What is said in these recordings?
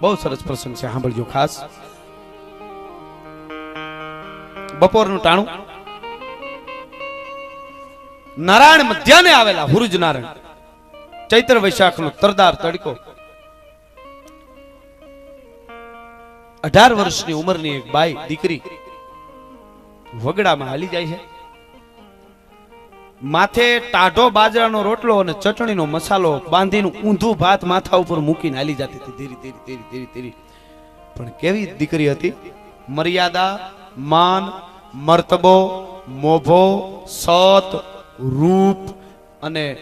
બહુ સરસ પ્રસંગ છે, સાંભળજો ખાસ. બપોરનું ટાણું. નારાયણ મધ્યાને આવેલા હુરુજ નારાયણ. ચૈત્ર વૈશાખનો તરદાર તડકો. અઢાર વર્ષની ઉંમરની એક બાઈ દીકરી વગડામાં હાલી જાય છે. માથે ટાઢો બાજરાનો રોટલો અને ચટણીનો મસાલો બાંધીને ઊંધું ભાત માથા ઉપર મૂકીને હાલી જતી હતી ધીરી ધીરે ધીરે ધીરી ધીરી. પણ કેવી દીકરી હતી? મર્યાદા, માન, મર્તબો, મોભો, સત, રૂપ અને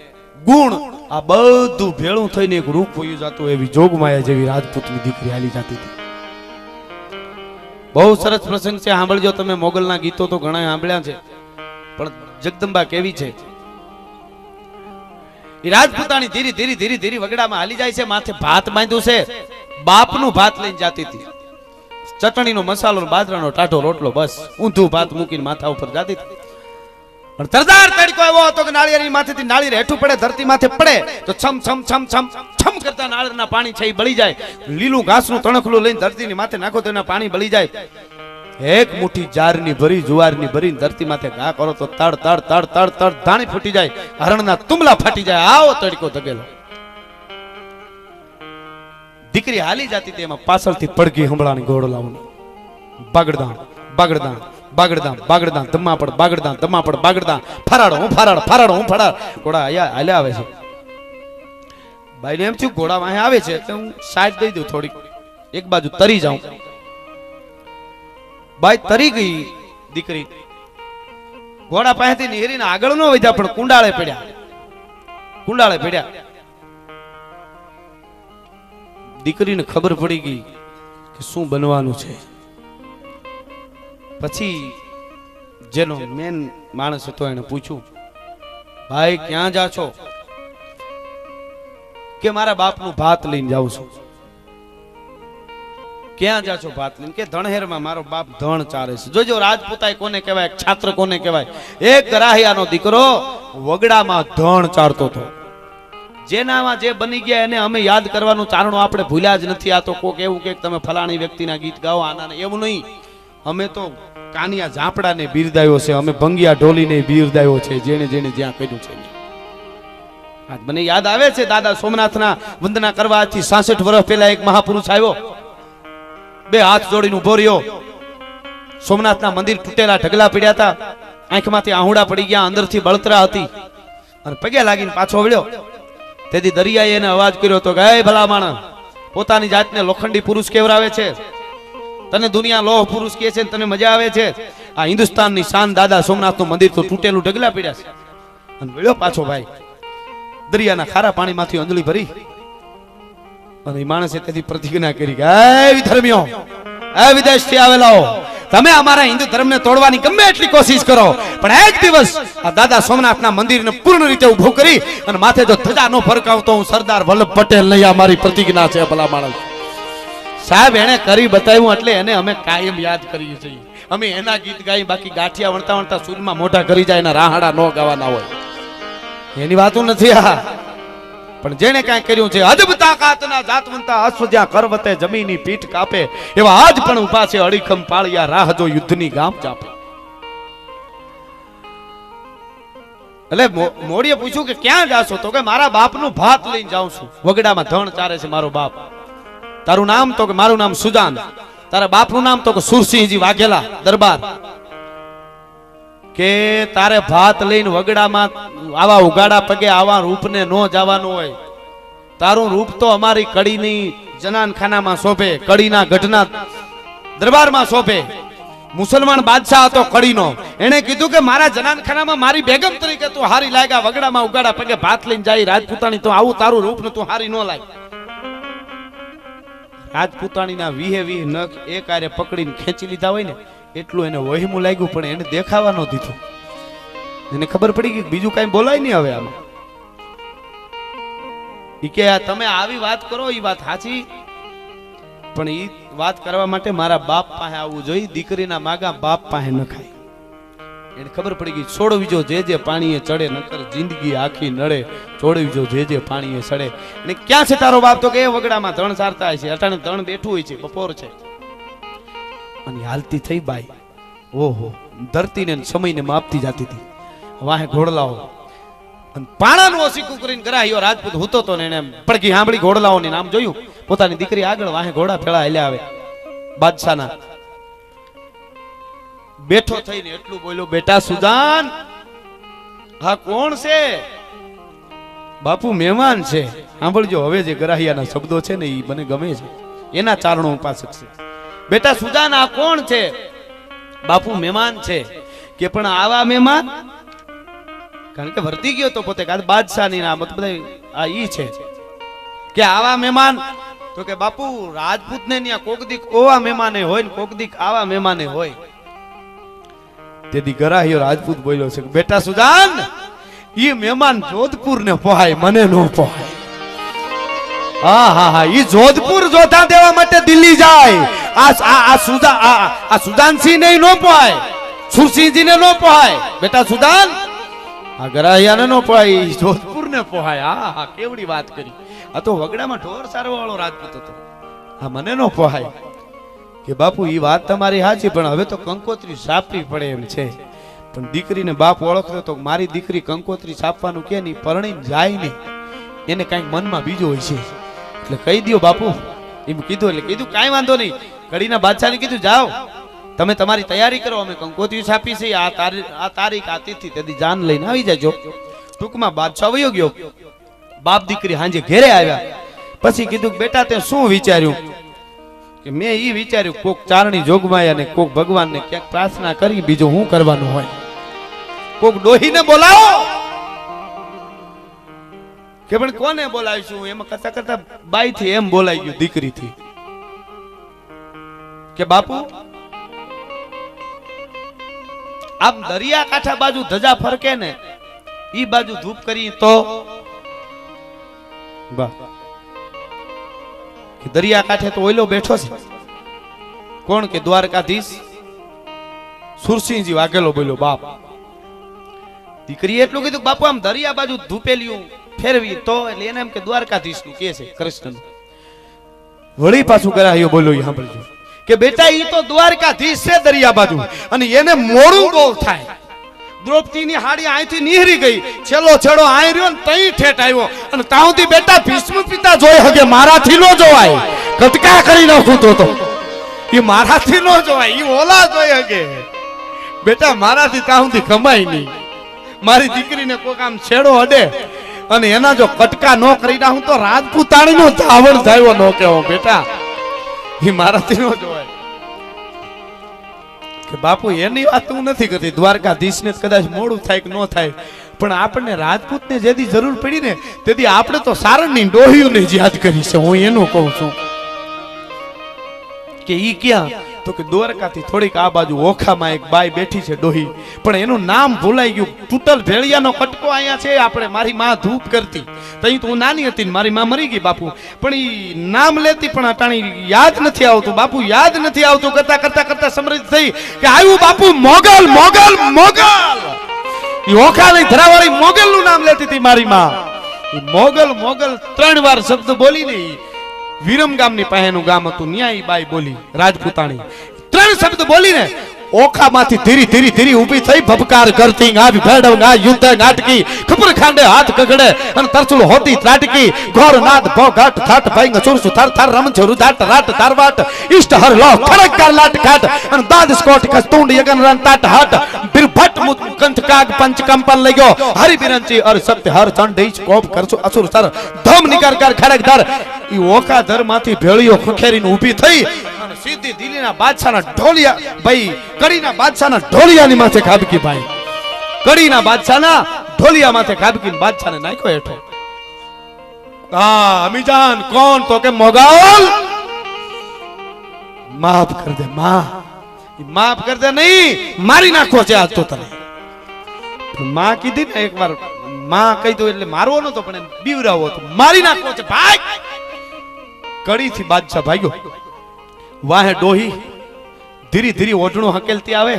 ગુણ. આ બધું ભેળું થઈને એક રૂપ વયું જતું એવી જોગમાયા જેવી રાજપૂતની દીકરી હાલી જતી હતી. બહુ સરસ પ્રસંગ છે, સાંભળજો તમે. મોગલના ગીતો તો ઘણા સાંભળ્યા છે. પણ જગદંબા કેવી છે? રાજપૂતાણી ધીરે ધીરે ધીરે ધીરે વગડામાં હાલી જાય છે, માથે ભાત બાંધ્યું છે. બાપનું ભાત લઈને જાતી હતી. ચટણીનો મસાલો, બાજરાનો ટાઢો રોટલો, બસ. ઊંધું ભાત મૂકીને માથા ઉપર જાતી હતી. પણ તરદાર તડકો એવો હતો કે નાળિયેરી માથેથી નાળિયેર હેઠું પડે, ધરતી માથે પડે, તો છમ છમ છમ છમ છમ કરતા નાળિયેરના પાણી છે, એ બળી જાય. લીલું ઘાસનું તણખલું લઈને ધરતીની માથે નાખો તો એના પાણી બળી જાય. એક મુઠ્ઠી જારની ભરી, જુવારની ભરી ધરતી માથે ઘા કરો તો તડ તડ તડ તડ તડ ધાણી ફૂટી જાય, હરણના તુમલા ફાટી જાય, આવો તડકો તગેલો દીકરી હાલી જતી હતી પાછળથી પડઘી હંભળાની ઘોડલાઓની બાગડદાણ બાગડદાણ બાગડદાણ બાગડદાણ ધમાપડ બાગડદાણ ધમાપડ બાગડદાણ. ફરાડો હું ફરાડ ફરાડો હું ફરાડ ઘોડા અહીંયા હાલ્યા આવે છે. ભાઈને એમ થયું ઘોડા વાહે આવે છે, એટલે હું સાઈડ દઈ દઉં થોડીક. એક બાજુ તરી જાઉં. બાઈ તરી ગઈ દીકરી. ઘોડા પાસેથી નીહરીને આગળ ન વધ્યા, પણ કુંડાળે પડ્યા. કુંડાળે પડ્યા. દીકરીને ખબર પડી ગઈ કે શું બનવાનું છે. પછી જેનો મેન માણસ હતો એને પૂછ્યું, ભાઈ, ક્યાં જા છો? કે મારા બાપનું ભાત લઈને જાઉં છું. ક્યાં જા છો ભાત કે ધણહેરમાં મારો બાપ ધણ ચારે છે. જોજો રાજપૂતાઈ કોને કહેવાય, છાત્ર કોને કહેવાય? એક ગરાહિયાનો દીકરો વગડામાં ધણ ચારતો હતો. જેનામાં જે બની ગયા એને અમે યાદ કરવાનું ચારણો આપણે ભૂલ્યા જ નથી. આ તો કોક એવું કે તમે ફલાણી વ્યક્તિના ગીત ગાઓ આના એવું નહીં. અમે તો કાનિયા ઝાપડાને બિરદાયો છે. અમે ભંગિયા ઢોલીને બિરદાયો છે. જેને જેને જ્યાં કર્યું છે. મને યાદ આવે છે દાદા સોમનાથના વંદના કરવાથી સાસઠ વર્ષ પહેલા એક મહાપુરુષ આવ્યો. બે હાથ જોડીને ઊભો રહ્યો. સોમનાથના મંદિર તૂટેલા ઢગલા પીડ્યા હતા. આંખમાંથી આહુડા પડી ગયા, અંદરથી બળતરા હતી. અને પગે લાગીને પાછો વળ્યો. તેથી દરિયાએ એને અવાજ કર્યો તો ગાય "એ ભલા માણસ પોતાની જાતને લોખંડી પુરુષ કેવરાવે છે? તને દુનિયા લોહ પુરુષ કહે છે તને મજા આવે છે? આ હિન્દુસ્તાનની શાન દાદા સોમનાથનું મંદિર તો તૂટેલું ઢગલા પડ્યા છે. અને વળ્યો પાછો ભાઈ. દરિયાના ખારા પાણીમાંથી અંજળી ભરી. એ માણસે તેથી પ્રતિજ્ઞા કરી કે "એ વિધર્મીઓ એ વિદેશથી આવેલાઓ, તમે અમારા હિન્દુ ધર્મને તોડવાની ગમે એટલી કોશિશ કરો, પણ એક દિવસ આ દાદા સોમનાથના મંદિરને પૂર્ણ રીતે ઊભું કરી અને માથે જો ધજા નો ફરકાવતો હું સરદાર વલ્લભ પટેલ નહીં આ મારી પ્રતિજ્ઞા છે, ભલા માણસ. સાહેબ એને કરી બતાવ્યું એટલે એને અમે કાયમ યાદ કરીએ છીએ. અમે એના ગીત ગાઈ, બાકી ગાંઠિયા વણતા વણતા સૂરમાં મોઢા કરી જાય એના રાહડા ન ગાવાના હોય. એની વાતો નથી આ. પણ જેણે કાંઈ કર્યું છે અદબ તાકાતના જાતવંતા અશ્વજ્યા કરવતે જમીની પીઠ કાપે, એવા આજ પણ ઊભા છે અડીખમ પાળિયા રાહ જો યુદ્ધની ગામ ચાપે. એટલે મોડીએ પૂછ્યું કે ક્યાં જાશો? તો કે મારા બાપનું ભાત લઈને જાઉં છું. વગડામાં ધણ ચારે છે મારો બાપ. તારું નામ તો કે મારું નામ સુજાન. તારા બાપનું નામ તો કે સુરસિંહજી વાઘેલા દરબાર. કે તારે ભાત લઈને વગડામાં આવા ઉગાડા પગે આવા રૂપને ન જવાનું હોય. તારું રૂપ તો અમારી કડીની જનાનખાનામાં શોભે, કડીના ગઢના દરબારમાં શોભે. મુસલમાન બાદશાહ હતો કડીનો. એને કીધું કે મારા જનાનખાનામાં મારી બેગમ તરીકે તું હારી લાગ્યા વગડામાં ઉગાડા પગે ભાત લઈને જાય, રાજપૂતાણી તો આવું તારું રૂપ ને તું હારી ન લાગ રાજપૂતાણીના વિહે વિહ નખ એક આરે પકડીને ખેંચી લીધા હોય ને એટલું એને વહીમું લાગ્યું, પણ એને દેખાવા ન દીધું. એને ખબર પડી કે બીજું કાંઈ બોલાય નહીં હવે આમાં. ઈ કે તમે આવી વાત કરો એ વાત સાચી પણ એ વાત કરવા માટે મારા બાપ પાસે આવવું જોઈએ દીકરીના માગા બાપ પાસે ન ખાય. એને ખબર પડી ગઈ છોડવી જો જે પાણીએ ચડે, નકર જિંદગી આખી નડે. છોડવીજો જે જે પાણીએ ચડે અને ક્યાં છે તારો બાપ? તો કે વગડામાં ત્રણ હોય છે અટાણે ત્રણ બેઠું હોય છે, બપોર છે. અને હાલતી થઈ બાઈ. ઓહો, ધરતીને સમયને માપતી જતી હતી. વાહે ઘોડલાઓ. અને પાણાનું ઓસીકું કરીને કરાયો રાજપૂત હૂતો તો ને એને પડકી સાંભળી ઘોડલાઓની નામ જોયું. પોતાની દીકરી આગળ વાહે ઘોડા ફેળા હેલ્યા આવે. બાદશાહના. બેઠો થઈને એટલું બોલ્યો, બેટા સુદાન હા કોણ છે? બાપુ મહેમાન છે. સાંભળજો, હવે જે ગરાહિયાના શબ્દો છે ને એ મને ગમે છે. એના ચારણો ઉપાસક છે. બેટા, સુજાન આ કોણ છે? બાપુ મહેમાન છે. કે પણ આવા મહેમાન? કારણ કે વર્તી ગયો તો પોતે બાદશાહની નામ બધા આ ઈ છે. કે આવા મહેમાન, તો કે બાપુ રાજપૂત ને ત્યાં કોક દીક ઓવા મહેમાને હોય ને કોક દીક આવા મહેમાને હોય. તેથી ગરાહિયો રાજપૂત બોલ્યો છે બેટા સુજાન, ઈ મહેમાન જોધપુર ને પોહાય, મને નો પોહાય. હા હા હા, ઈ જોધપુર જોતા દેવા માટે દિલ્હી જાય. બાપુ એ વાત તમારી સાચી, પણ હવે તો કંકોત્રી સાપવી પડે એમ છે. પણ દીકરીને બાપ ઓળખતો તો મારી દીકરી કંકોત્રી સાપવાનું કે નહીં પરણી જાય નહીં. એને કાંઈક મનમાં બીજું હોય છે. એટલે કહી દો બાપુ. એમ કીધું, એટલે કીધું, કાંઈ વાંધો નહીં. કડીના બાદશાહને કીધું, જાઓ, તમે તમારી તૈયારી કરો, અમે કંકોત્રી છાપી છે, આ આ તારીખ, આ તિથિ, તેથી જાન લઈને આવી જજો. ટૂંકમાં બાદશાહ વયો ગયો. બાપ દીકરી હાંજે ઘેરે આવ્યા. પછી કીધું, બેટા, તે શું વિચાર્યું? કે મેં એ વિચાર્યું, કોક ચારણી જોગમાય અને કોક ભગવાનને ક્યાંક પ્રાર્થના કરી, બીજું શું કરવાનું હોય? કોક ડોહીને બોલાવો! કે પણ કોને બોલાવીશું? એમાં કરતા કરતા બાઈ થી એમ બોલાઈ ગયું દીકરીથી. કે બાપુ? આમ દરિયા કાંઠા બાજુ ધજા ફરકે ને ઈ બાજુ ધૂપ કરી તો? દરિયા કાંઠે તો ઓઈલો બેઠો છે. કોણ કે દ્વારકાધીશ? સુરસિંહજી વાઘેલો બોલ્યો બાપ દીકરીએ એટલું કીધું બાપુ આમ દરિયા બાજુ ધૂપેલિયું ફેરવી તો? એટલે એને એમ કે દ્વારકાધીશનું કે છે કૃષ્ણ વળી પાછું કરાયો બોલ્યો સાંભળજો. કે બેટા એ તો દ્વારકાધીશ છે દરિયા બાજુ. અને એને મોડું બહુ થાય. દ્રૌપદીની હાડી અહીંથી નીહરી ગઈ. છેલ્લો છેડો આઈ રહ્યો ને તઈ ઠેઠ આવ્યો. અને તાઉથી બેટા, ભીષ્મ પિતા જોઈ હગે, મારાથી નો જોવાય. કટકા કરી નાખું તો ઈ મારાથી નો જોવાય એ ઓલા જોઈ હગે. બેટા, મારાથી તાઉથી કમાય નહીં. મારી દીકરીને કોક આમ છેડો અડે. અને એના જો કટકા ન કરી નાખું તો રાજપૂતાણીનો ધાવણ થયો ન કેવો બેટા. ઈ મારાથી નો જોવાય. કે બાપુ, એની વાત હું નથી કરતી. દ્વારકાધીશને કદાચ મોડું થાય કે ન થાય. પણ આપણને રાજપૂતને જેથી જરૂર પડી ને, તેથી આપણે તો સારણની ડોહીઓને જ યાદ કરી છે. હું એનું કહું છું. કે ઈ ક્યાં તો કે દ્વારકાથી થોડીક આ બાજુ ઓખામાં એક બાઈ બેઠી છે ડોહી. પણ એનું નામ ભૂલાઈ ગયું. તૂટલ ભેળિયાનો કટકો અહીંયા છે, આપણે મારી માં ધૂપ કરતી. તઈ તો હું નાની હતી ને મારી માં મરી ગઈ બાપુ. પણ એ નામ લેતી પણ અટાણી યાદ નથી આવતું. બાપુ, યાદ નથી આવતું. કરતા કરતા કરતા સમૃદ્ધ થઈ કે આવ્યું બાપુ મોગલ મોગલ મોગલ. એ ઓખા નહીં ધરાવાળી મોગલ નું નામ લેતી હતી મારી માં. મોગલ મોગલ ત્રણ વાર શબ્દ બોલી નહીં વિરમ ગામની પાસેનું ગામ હતું ન્યાય બાઈ બોલી રાજપૂતાણી. ત્રણ શબ્દ બોલીને ઓખામાંથી ધીરી ધીરી ધીરી ઊભી થઈ ભબકાર કરતી આવી ભેડવ ના યુદ્ધ નાટકી. ખબર ખાંડે હાથ કગડે અને તરસુલ હોતી ત્રાટકી. ઘોર નાદ ભો ઘાટ થાટ ભાઈ સુરસુ, થર થર રમ છોરુ ધાટ રાટ તારવાટ ઇષ્ટ હર લો ખડક કાર લાટ ખાટ અને દાદ સ્કોટ કસ્તુંડ યગન રન તાટ, હાટ. બિરભટ મુત કંઠ, કાગ, પંચ, કંપન લઈ ગયો. હરિ બિરંચી અર, સત્ય, હર, ચંડ કોપ કરસો અસુર, સર. ધમ નિકાર કર ખડક, ધર. ઈ ઓખા ધરમાંથી ભેળીઓ ખખેરીને ઊભી થઈ સીધી દિલ્હીના બાદશાહના ઢોલિયા. ભાઈ કડીના બાદશાહના ઢોલિયાની માથે ખાબકી ભાઈ. કડીના બાદશાહના ઢોલિયા માથે ખાબકી બાદશાહને નાખ્યો હેઠો. હા, અમીજાન, કોણ? તો કે મોગાલ માફ કર દે માં માફ કર દે નહીં. મારી નાખો છે આજ તો તને. માં કીધી ને એકવાર, માં કહી દો એટલે મારવો નતો પણ બીવરાવો હતો. મારી નાખવો છે, ભાઈ. કડીથી બાદશાહ ભાગ્યો. વાહે ડોહી, ધીરી ધીરી ઓઢણું હકેલતી આવે.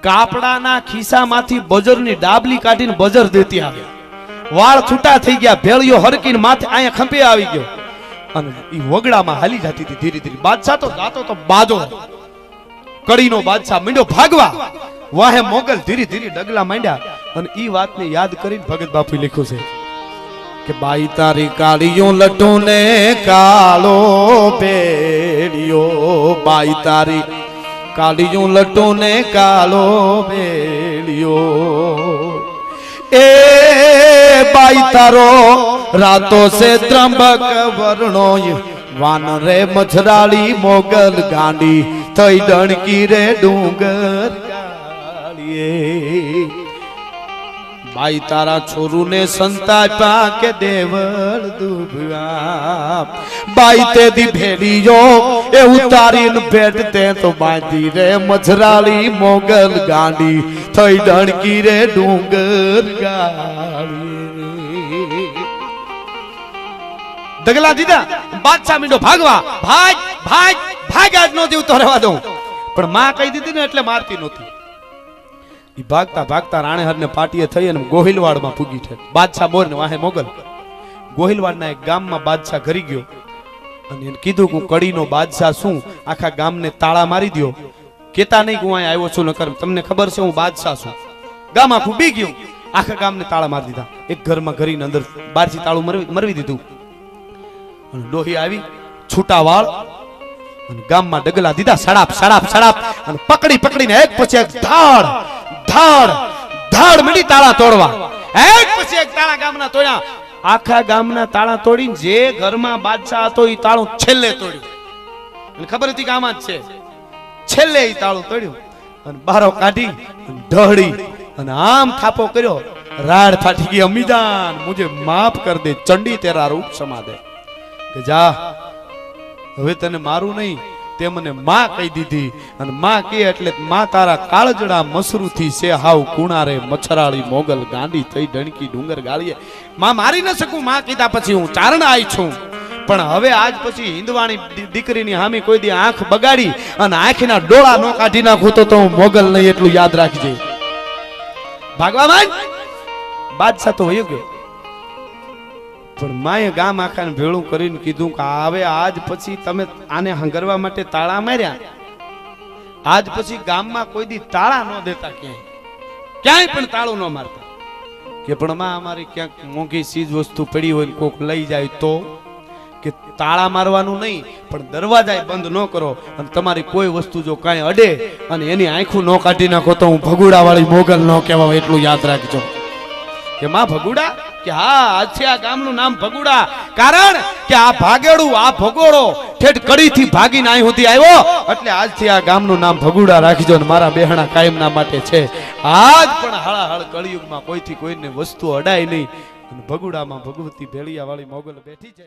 કાપડાના ખિસ્સામાંથી બજરની ડાબલી કાઢીને બજર દેતી આવે. વાળ છૂટા થઈ ગયા, ભેળિયો હરકીને માથે અહીંયા ખંભે આવી ગયો. અને એ વગડામાં હાલી જતી હતી ધીરે ધીરે. બાદશાહ તો જાતો તો બાજો. કડીનો બાદશાહ મીંડો ભાગવા. વાહે મોગલ ધીરે ધીરે ડગલા માંડ્યા. અને એ વાતને યાદ કરીને ભગત બાપુ લખ્યું છે કે બાઈ તારી કાળીઓ લટુ ને કાળો બેડિયો બાઈ તારી કાળીઓ લટુ ને કાળો બેડિયો એ બાઈ તારો રાતો સે ત્રંબક વર્ણો વાન રે મછરાળી મોગલ ગાંડી. થઈ ડણકી રે ડુંગર ગાળીએ. બાઈ તારા છોરું ને સંતાપ્યા કે દેવળ દુભ્યા બાઈ તે દી ભેડીયો, એ ઉતારીને ભેટ તે તો બાંધી રે મજરાળી મોગલ ગાંડી. થઈ ડણકી રે ડુંગર ગાડી દગલા દીધા બાદશાહ મીંડો ભાગવા. ભાગ ભાગ ભાગ આજ નો જીવતો રહેવા દઉં. પણ માં કહી દીધી ને એટલે મારતી નહોતી. ઈ ભાગતા ભાગતા રાણેહરને પાટીએ થઈ અને ગોહિલવાડમાં પૂગી છે બાદશાહ મોર ને વાહે મોગલ. ગોહિલવાડના એક ગામમાં બાદશાહ ઘરી ગયો અને એને કીધું કે હું કડીનો બાદશાહ શું આખા ગામને તાળા મારી દો કેતા નહીં કે હું અહીંયા આવ્યો છું, નકર તમને ખબર છે હું બાદશાહ છું. ગામ આખું બી આખા ગામને તાળા મારી દીધા. એક ઘરમાં ઘરીને અંદર બારથી તાળું મરવી દીધું. અને ડોહી આવી છૂટા વાળ અને ગામમાં ડગલા દીધા, સડાપ સડાપ સડાપ. અને પકડી પકડીને એક પછી એક ધાડ ધાડ. ધાડ મળી તાળા તોડવા. એક પછી એક તાળા ગામના તોડ્યા. આખા ગામના તાળા તોડીને જે ઘરમાં બાદશાહ હતો એ તાળું છેલ્લે તોડ્યું. ખબર હતી કે આમાં જ છે. છેલ્લે એ તાળું તોડ્યું. અને બારો કાઢી, ઢળી. અને આમ થાપો કર્યો. રાડ ફાટી ગઈ અમીદાન. મુજે માફ કર દે, ચંડી તેરા રૂપ સમા દે કે જા, હવે તને મારું નહીં તે મને માં કહી દીધી. અને માં કે એટલે માં તારા કાળજડા મસરૂથી છે, હાવ કુણારે મચ્છરાળી મોગલ ગાંડી થઈ ડણકી ડુંગર ગાળીએ. માં મારી ન શકું, માં કીધા પછી હું ચારણ આવી છું. પણ હવે આજ પછી હિંદવાણી દીકરીની હામી કોઈ દી આંખ બગાડી અને આંખના ડોળા નો કાઢી નાખું તો તો હું મોગલ નહીં એટલું યાદ રાખજે. ભાગવા માંડ બાદશાહ તો વયો ગયો. પણ માએ ગામ આખાને ભેળું કરીને કીધું કે હવે આજ પછી તમે આને હંગરવા માટે તાળા માર્યા. આજ પછી ગામમાં કોઈ દી તાળા ન દેતા ક્યાંય. ક્યાંય પણ તાળું ન મારતા. કે પણ માં, અમારી ક્યાંક મોંઘી ચીજ વસ્તુ પડી હોય કોક લઈ જાય તો? કે તાળા મારવાનું નહીં, પણ દરવાજા બંધ ન કરો અને તમારી કોઈ વસ્તુ જો કાંઈ અડે અને એની આંખું ન કાઢી નાખો તો હું ભગુડા વાળી મોગલ ન કહેવા એટલું યાદ રાખજો. કે માં ભગુડા કે હા આજથી આ ગામનું નામ ભગુડા. કારણ કે આ ભાગેડું, આ ભગોડો ઠેઠ કડીથી ભાગીને અહીં સુધી આવ્યો. એટલે આજથી આ ગામનું નામ ભગુડા રાખજો ને મારા બેહણા કાયમના માટે છે. આજ પણ હળાહળ કળિયુગમાં કોઈથી કોઈને વસ્તુ અડાય નહીં. અને ભગુડામાં ભગવતી ભેળિયા વાળી મોગલ બેઠી છે.